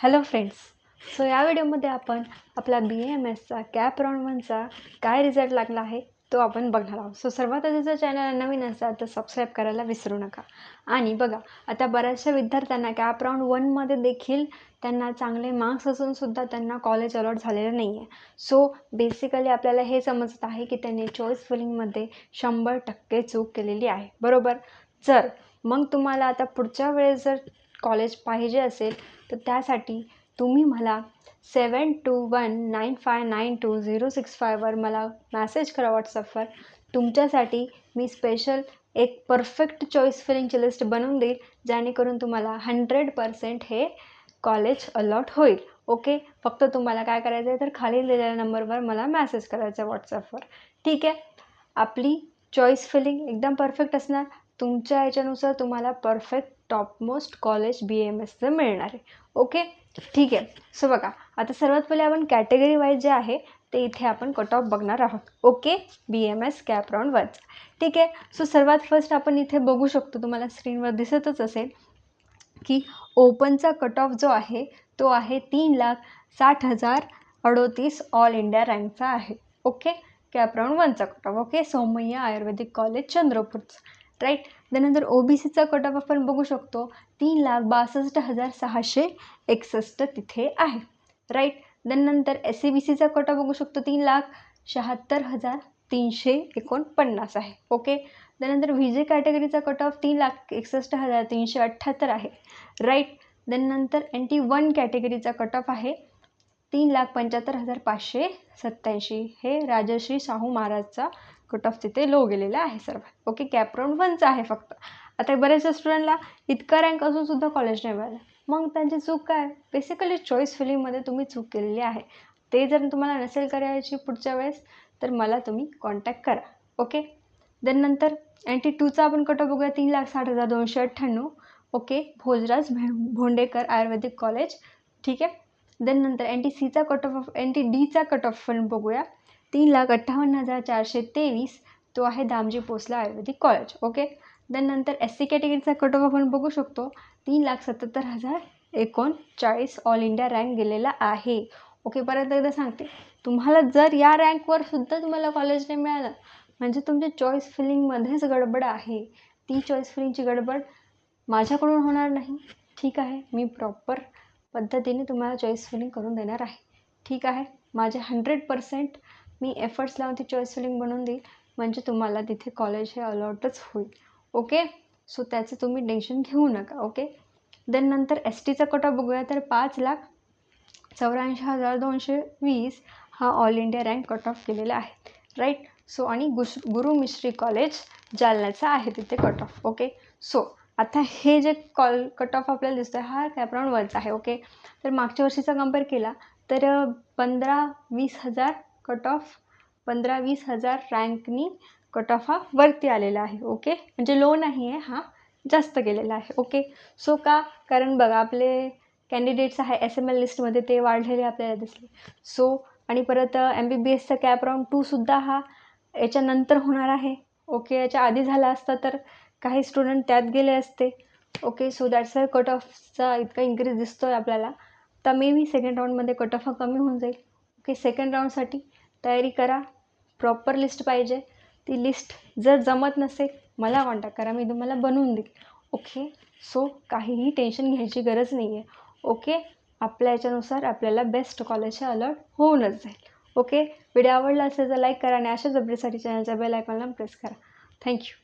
Hello friends so या व्हिडिओमध्ये आपण आपला बी एम एसचा कॅप राऊंड वनचा काय रिझल्ट लागला आहे तो आपण बघणार आहोत. सो सर्वात आधी जर चॅनल नवीन असाल तर सबस्क्राईब करायला विसरू नका. आणि बघा आता बऱ्याचशा विद्यार्थ्यांना कॅप राऊंड वनमध्ये देखील त्यांना चांगले मार्क्स असूनसुद्धा त्यांना कॉलेज अलॉट झालेलं नाही आहे सो बेसिकली आपल्याला हे समजत आहे की त्यांनी चॉईस फिलिंगमध्ये शंभर टक्के चूक केलेली आहे. बरोबर? जर मग तुम्हाला आता पुढच्या वेळेस जर कॉलेज पाहिजे असेल तर त्यासाठी तुम्ही मला seven two one nine five nine two zero six फायवर मला मॅसेज करा व्हॉट्सअपवर तुमच्यासाठी मी स्पेशल एक परफेक्ट चॉईस फिलिंगची लिस्ट बनवून देईल जेणेकरून तुम्हाला हंड्रेड पर्सेंट हे कॉलेज अलॉट होईल. ओके फक्त तुम्हाला काय करायचं आहे तर खाली दिलेल्या नंबरवर मला मॅसेज करायचा आहे व्हॉट्सअपवर ठीक आहे? आपली चॉईस फिलिंग एकदम परफेक्ट असणार. तुमच्या याच्यानुसार तुम्हाला perfect topmost college B M एसचं मिळणार आहे. ओके ठीक आहे. सो बघा आता सर्वात पहिले आपण कॅटेगरी वाईज जे आहे ते इथे आपण कट ऑफ बघणार आहोत. Okay B M S cap round वनचा ठीक आहे? सो सर्वात फर्स्ट आपण इथे बघू शकतो तुम्हाला स्क्रीनवर दिसतच असेल की ओपनचा कट ऑफ जो आहे तो आहे तीन लाख साठ हजार अडोतीस ऑल इंडिया रँकचा आहे. Okay cap round वनचा cut off okay Saumaiya Ayurvedic college चंद्रपूरचं right त्यानंतर ओ बी सीचा कट ऑफ आपण बघू शकतो. तीन लाख बासष्ट हजार सहाशे एकसष्ट तिथे आहे राईट त्यानंतर नंतर एस सी बी सीचा कट ऑफ बघू शकतो. तीन लाख शहात्तर हजार तीनशे एकोणपन्नास आहे ओके त्यानंतर व्ही जे कॅटेगरीचा कट ऑफ तीन लाख एकसष्ट हजार तीनशे अठ्ठ्याहत्तर आहे राईट देन नंतर एन टी वन कॅटेगरीचा कट ऑफ आहे तीन लाख पंच्याहत्तर हजार पाचशे सत्त्याऐंशी हे राजश्री शाहू महाराजचा कट ऑफ तिथे लो गेलेला आहे सर्वात ओके कॅप राऊंड वनचा आहे फक्त. आता बऱ्याचशा स्टुडंटला इतका रँक असूनसुद्धा कॉलेज नाही मिळालं. मग त्यांची चूक काय? बेसिकली चॉईस फिलिंगमध्ये तुम्ही चूक केलेली आहे. ते जर तुम्हाला नसेल करायची पुढच्या वेळेस तर मला तुम्ही कॉन्टॅक्ट करा. ओके देन नंतर एन टी टूचा आपण कट ऑफ बघूया. तीन लाख साठ हजार दोनशे अठ्ठ्याण्णव. ओके भोजराज भे भोंडेकर आयुर्वेदिक कॉलेज ठीक आहे? देन नंतर एन टी सीचा कट ऑफ एन टी डीचा कट ऑफ पण बघूया. तीन लाख अठ्ठावन्न हजार चारशे तेवीस तो आहे Damji Posla Ayurvedic college okay then नंतर एस सी कॅटेगरीचा कट ऑफ आपण बघू शकतो. तीन लाख सत्याहत्तर हजार एकोणचाळीस ऑल इंडिया रँक गेलेला आहे. ओके परत एकदा सांगते. तुम्हाला जर या रँकवर सुद्धा तुम्हाला कॉलेज नाही मिळालं म्हणजे तुमच्या चॉईस फिलिंगमध्येच गडबड आहे. ती चॉईस फिलिंगची गडबड माझ्याकडून होणार नाही. ठीक आहे मी प्रॉपर पद्धतीने तुम्हाला चॉईस फिलिंग करून देणार आहे. ठीक आहे? माझे हंड्रेड पर्सेंट मी एफर्ट्स लावून ती चॉईस फिलिंग बनवून देईल. म्हणजे तुम्हाला तिथे कॉलेज हे अलॉटच होईल. ओके सो त्याचं तुम्ही टेन्शन घेऊ नका. ओके देन नंतर एस टीचा कट ऑफ बघूया तर पाच लाख चौऱ्याऐंशी हजार दोनशे वीस हा all India rank cut off केलेला आहे. राईट सो आणि गुस गुरु मिश्री कॉलेज जालन्याचा आहे तिथे कट ऑफ ओके सो आता हे जे कॉल कट ऑफ आपल्याला दिसतो आहे हा कॅपराऊंड वरचा आहे ओके तर मागच्या वर्षीचा कंपेअर केला तर पंधरा वीस हजार कट ऑफ पंधरा वीस हजार रँकनी कट ऑफ हा वरती आलेला आहे ओके म्हणजे लो नाही आहे हा जास्त गेलेला आहे ओके सो का? कारण बघा आपले कॅन्डिडेट्स आहे एस एम एल लिस्टमध्ये ते वाढलेले आपल्याला दिसले. सो आणि परत एम बी बी एसचा कॅप राऊंड टूसुद्धा हा याच्यानंतर होणार आहे ओके याच्या आधी झाला असता तर काही स्टुडंट त्यात गेले असते. Okay so that's a cut ऑफचा इतका इन्क्रीज दिसतो आहे आपल्याला. तर मे बी सेकंड राऊंडमध्ये कट ऑफ हा कमी होऊन जाईल. ओके सेकंड राऊंडसाठी तयारी करा. प्रॉपर लिस्ट पाहिजे. ती लिस्ट जर जमत नसेल मला कॉन्टॅक्ट करा. मी तुम्हाला बनवून देईल. ओके सो काहीही टेन्शन घ्यायची गरज नाही आहे ओके आपल्या याच्यानुसार आपल्याला बेस्ट कॉलेजचे अलर्ट होऊनच जाईल. ओके व्हिडिओ आवडला असेल तर लाईक करा आणि अशाच अपडेटसाठी चॅनलच्या बेल आयकॉनला प्रेस करा. थँक्यू